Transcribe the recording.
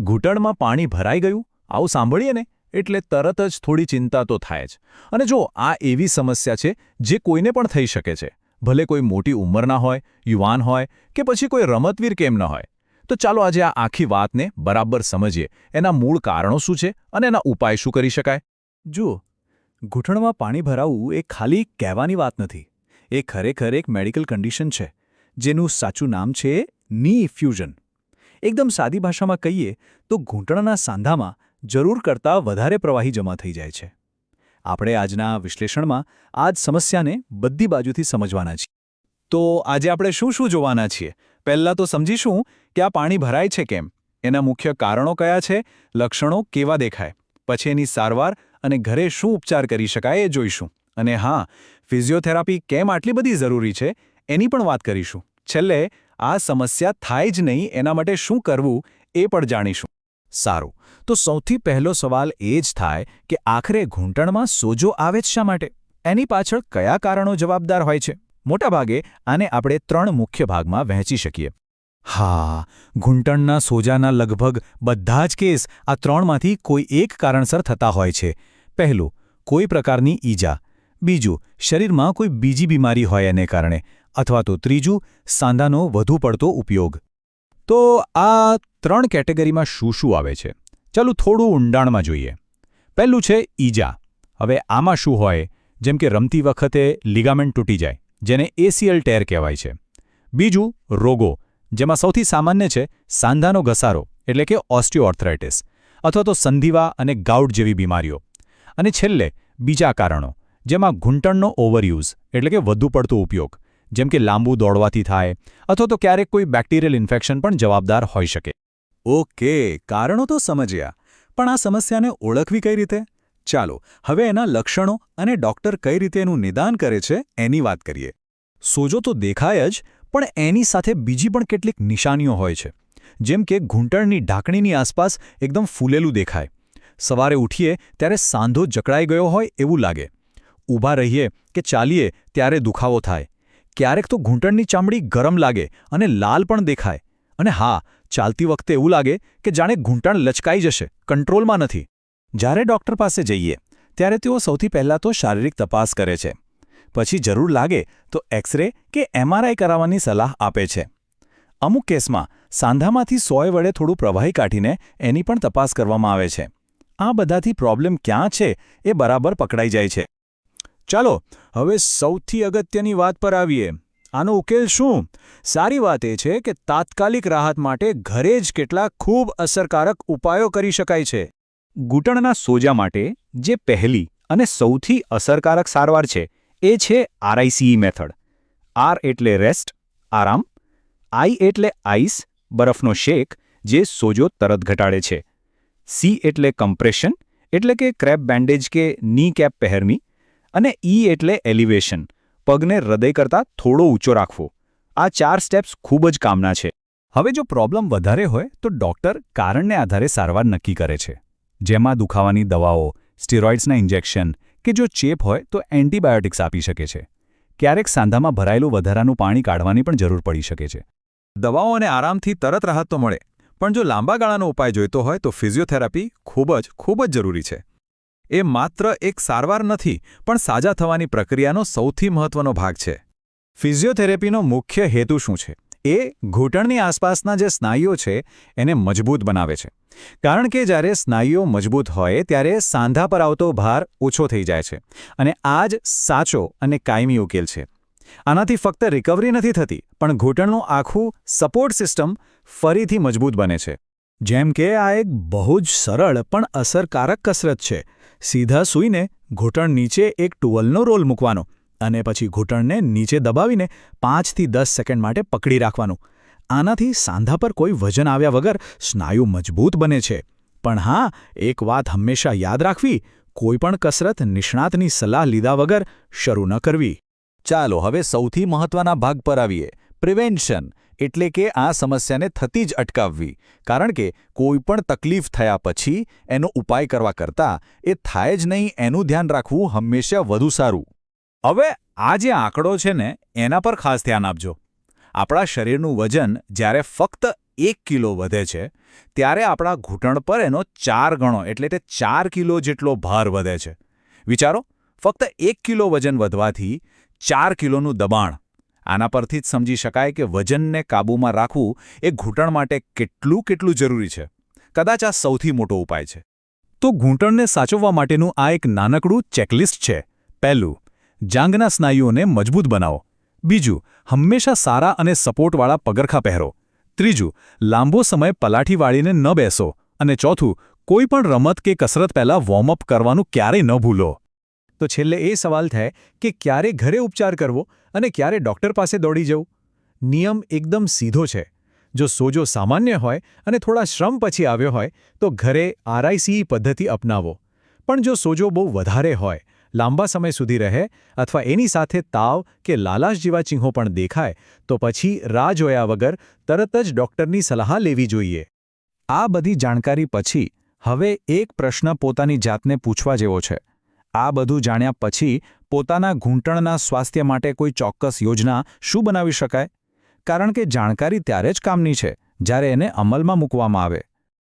ઘૂંટણમાં પાણી ભરાઈ ગયું? આવું સાંભળીએ ને? એટલે તરત જ થોડી ચિંતા તો થાય જ. અને જો આ એવી સમસ્યા છે જે કોઈને પણ થઈ શકે છે, ભલે કોઈ મોટી ઉંમરના હોય, યુવાન હોય કે પછી કોઈ રમતવીર કેમ ન હોય, તો ચાલો આજે આ આખી વાતને બરાબર સમજીએ. એના મૂળ કારણો શું છે અને એના ઉપાય શું કરી શકાય? જુઓ, ઘૂંટણમાં પાણી ભરાવવું એ ખાલી કહેવાની વાત નથી. એ ખરેખર એક મેડિકલ કન્ડિશન છે, જેનું સાચું નામ છે ની ઇફ્યુઝન. એકદમ સાદી ભાષામાં કહીએ તો ઘૂંટણના સાંધામાં જરૂર કરતાં વધારે પ્રવાહી જમા થઈ જાય છે. આપણે આજના વિશ્લેષણમાં આ જ સમસ્યાને બધી બાજુથી સમજવાના છીએ. તો આજે આપણે શું શું જોવાના છીએ? પહેલાં તો સમજીશું કે આ પાણી ભરાય છે કેમ? એના મુખ્ય કારણો કયા છે? લક્ષણો કેવા દેખાય? પછી એની સારવાર અને ઘરે શું ઉપચાર કરી શકાય એ જોઈશું. અને હા, ફિઝિયોથેરાપી કેમ આટલી બધી જરૂરી છે એની પણ વાત કરીશું. છેલ્લે આ સમસ્યા થાય જ નહીં, એના માટે શું કરવું, એ પણ જાણીશું. સારું, તો સૌથી પહેલો સવાલ એ જ થાય કે આખરે ઘૂંટણમાં સોજો આવે જ શા માટે? એની પાછળ કયા કારણો જવાબદાર હોય છે? મોટાભાગે આને આપણે ત્રણ મુખ્ય ભાગમાં વહેંચી શકીએ. હા, ઘૂંટણના સોજાના લગભગ બધા જ કેસ આ ત્રણમાંથી કોઈ એક કારણસર થતા હોય છે. પહેલું, કોઈ પ્રકારની ઈજા. બીજું, શરીરમાં કોઈ બીજી બીમારી હોય એને કારણે. અથવા તો ત્રીજું સાંધાનો વધુ પડતો ઉપયોગ. તો આ ત્રણ કેટેગરીમાં શું શું આવે છે? ચાલો થોડું ઊંડાણમાં જોઈએ. પહેલું છે ઈજા. હવે આમાં શું હોય? જેમ કે રમતી વખતે લિગામેન્ટ તૂટી જાય, જેને એસીએલ ટેર કહેવાય છે. બીજું, રોગો. જેમાં સૌથી સામાન્ય છે સાંધાનો ઘસારો, એટલે કે ઓસ્ટિયોઆર્થરાઇટિસ, અથવા તો સંધિવા અને ગાઉટ જેવી બીમારીઓ. અને છેલ્લે, બીજા કારણો, જેમાં ઘૂંટણનો ઓવરયુઝ, એટલે કે વધુ પડતો ઉપયોગ. જેમ કે લાંબુ દોડવાથી થાય, અથવા તો ક્યારેક કોઈ બેક્ટેરિયલ ઇન્ફેક્શન પણ જવાબદાર હોઈ શકે. ઓકે, કારણો તો સમજ્યા. પણ આ સમસ્યાને ઓળખવી કઈ રીતે? ચાલો, હવે એના લક્ષણો અને ડોક્ટર કઈ રીતે એનું નિદાન કરે છે એની વાત કરીએ. સોજો તો દેખાય જ, પણ એની સાથે બીજી પણ કેટલીક નિશાનીઓ હોય છે. જેમ કે ઘૂંટણની ઢાંકણીની આસપાસ એકદમ ફૂલેલું દેખાય. સવારે ઉઠીએ ત્યારે સાંધો જકડાઈ ગયો હોય એવું લાગે. ઊભા રહીએ કે ચાલીએ ત્યારે દુખાવો થાય. ક્યારેક તો ઘૂંટણની ચામડી ગરમ લાગે અને લાલ પણ દેખાય. અને હા, ચાલતી વખતે એવું લાગે કે જાણે ઘૂંટણ લચકાઈ જશે, કંટ્રોલમાં નથી. જ્યારે ડૉક્ટર પાસે જઈએ, ત્યારે તેઓ સૌથી પહેલાં તો શારીરિક તપાસ કરે છે. પછી જરૂર લાગે તો એક્સરે કે એમઆરઆઈ કરાવવાની સલાહ આપે છે. અમુક કેસમાં, સાંધામાંથી સોય વડે થોડું પ્રવાહી કાઢીને એની પણ તપાસ કરવામાં આવે છે. આ બધાથી પ્રોબ્લેમ ક્યાં છે એ બરાબર પકડાઈ જાય છે. ચાલો, હવે સૌથી અગત્યની વાત પર આવીએ. આનો ઉકેલ શું? સારી વાત એ છે કે તાત્કાલિક રાહત માટે ઘરે જ કેટલાક ખૂબ અસરકારક ઉપાયો કરી શકાય છે. ઘૂંટણના સોજા માટે, જે પહેલી અને સૌથી અસરકારક સારવાર છે, એ છે R I C E method. R એટલે રેસ્ટ, આરામ, આઈ એટલે આઈસ, બરફનો શેક, જે સોજો તરત ઘટાડે છે. સી એટલે કમ્પ્રેશન, એટલે કે ક્રેપ બેન્ડેજ કે ની કેપ પહેરવી અને ઈ એટલે એલિવેશન પગને હૃદય કરતાં થોડો ઊંચો રાખવો. આ ચાર સ્ટેપ્સ ખૂબ જ કામના છે. હવે જો પ્રોબ્લેમ વધારે હોય, તો ડોક્ટર કારણને આધારે સારવાર નક્કી કરે છે. જેમાં દુખાવાની દવાઓ સ્ટીરોઇડ્સના ઇન્જેક્શન કે જો ચેપ હોય, તો એન્ટીબાયોટિક્સ આપી શકે છે. ક્યારેક સાંધામાં ભરાયેલું વધારાનું પાણી કાઢવાની પણ જરૂર પડી શકે છે. દવાઓ અને આરામથી તરત રાહત તો મળે, પણ જો લાંબા ગાળાનો ઉપાય જોઈતો હોય, તો ફિઝિયોથેરાપી ખૂબ જ ખૂબ જ જરૂરી છે. એ માત્ર એક સારવાર નથી, પણ સાજા થવાની પ્રક્રિયાનો સૌથી મહત્વનો ભાગ છે. ફિઝિયોથેરેપીનો મુખ્ય હેતુ શું છે? એ ઘૂંટણની આસપાસના જે સ્નાયુઓ છે, એને મજબૂત બનાવે છે. કારણ કે જ્યારે સ્નાયુઓ મજબૂત હોય, ત્યારે સાંધા પર આવતો ભાર ઓછો થઈ જાય છે અને આ જ સાચો અને કાયમી ઉકેલ છે. આનાથી ફક્ત રિકવરી નથી થતી, પણ ઘૂંટણનું આખું સપોર્ટ સિસ્ટમ ફરીથી મજબૂત બને છે. જેમ કે આ એક બહુ જ સરળ પણ અસરકારક કસરત છે. સીધા સૂઈને ઘૂંટણ નીચે એક ટુવલનો રોલ મૂકવાનો અને પછી ઘૂંટણને નીચે દબાવીને પાંચથી દસ સેકન્ડ માટે પકડી રાખવાનું. આનાથી સાંધા પર કોઈ વજન આવ્યા વગર સ્નાયુ મજબૂત બને છે. પણ હા, એક વાત હંમેશા યાદ રાખવી કોઈપણ કસરત નિષ્ણાતની સલાહ લીધા વગર શરૂ ન કરવી. ચાલો, હવે સૌથી મહત્વના ભાગ પર આવીએ. પ્રિવેન્શન એટલે કે આ સમસ્યાને થતી જ અટકાવવી. કારણ કે કોઈપણ તકલીફ થયા પછી એનો ઉપાય કરવા કરતાં એ થાય જ નહીં એનું ધ્યાન રાખવું હંમેશા વધુ સારું. હવે આ જે આંકડો છે ને, એના પર ખાસ ધ્યાન આપજો. આપણા શરીરનું વજન જ્યારે ફક્ત એક કિલો વધે છે, ત્યારે આપણા ઘૂંટણ પર એનો ચાર ગણો, એટલે કે ચાર કિલો જેટલો ભાર વધે છે. વિચારો, ફક્ત એક કિલો વજન વધવાથી ચાર કિલોનું દબાણ આના પરથી જ સમજી શકાય કે વજનને કાબૂમાં રાખવું એ ઘૂંટણ માટે કેટલું કેટલું જરૂરી છે. કદાચ આ સૌથી મોટો ઉપાય છે. તો ઘૂંટણને સાચવવા માટેનું આ એક નાનકડું ચેકલિસ્ટ છે. પહેલું જાંઘના સ્નાયુઓને મજબૂત બનાવો. બીજું, હંમેશા સારા અને સપોર્ટવાળા પગરખા પહેરો. ત્રીજું, લાંબો સમય પલાઠી વાળીને ન બેસો. અને ચોથું, કોઈ પણ રમત કે કસરત પહેલાં વોર્મઅપ કરવાનું ક્યારેય ન ભૂલો. તો છેલ્લે એ સવાલ થાય કે ક્યારે ઘરે ઉપચાર કરવો અને ક્યારે ડૉક્ટર પાસે દોડી જવું? નિયમ એકદમ સીધો છે. જો સોજો સામાન્ય હોય અને થોડા શ્રમ પછી આવ્યો હોય, તો ઘરે આરઆઈસીઈ પદ્ધતિ અપનાવો. પણ જો સોજો બહુ વધારે હોય, લાંબા સમય સુધી રહે અથવા એની સાથે તાવ કે લાલાશ જેવા ચિહ્નો પણ દેખાય, તો પછી રાહ જોયા વગર તરત જ ડૉક્ટરની સલાહ લેવી જોઈએ. આ બધી જાણકારી પછી હવે એક પ્રશ્ન પોતાની જાતને પૂછવા જેવો છે. આ બધું જાણ્યા પછી પોતાના ઘૂંટણના સ્વાસ્થ્ય માટે કોઈ ચોક્કસ યોજના શું બનાવી શકાય? કારણ કે જાણકારી ત્યારે જ કામની છે, જ્યારે એને અમલમાં મૂકવામાં આવે.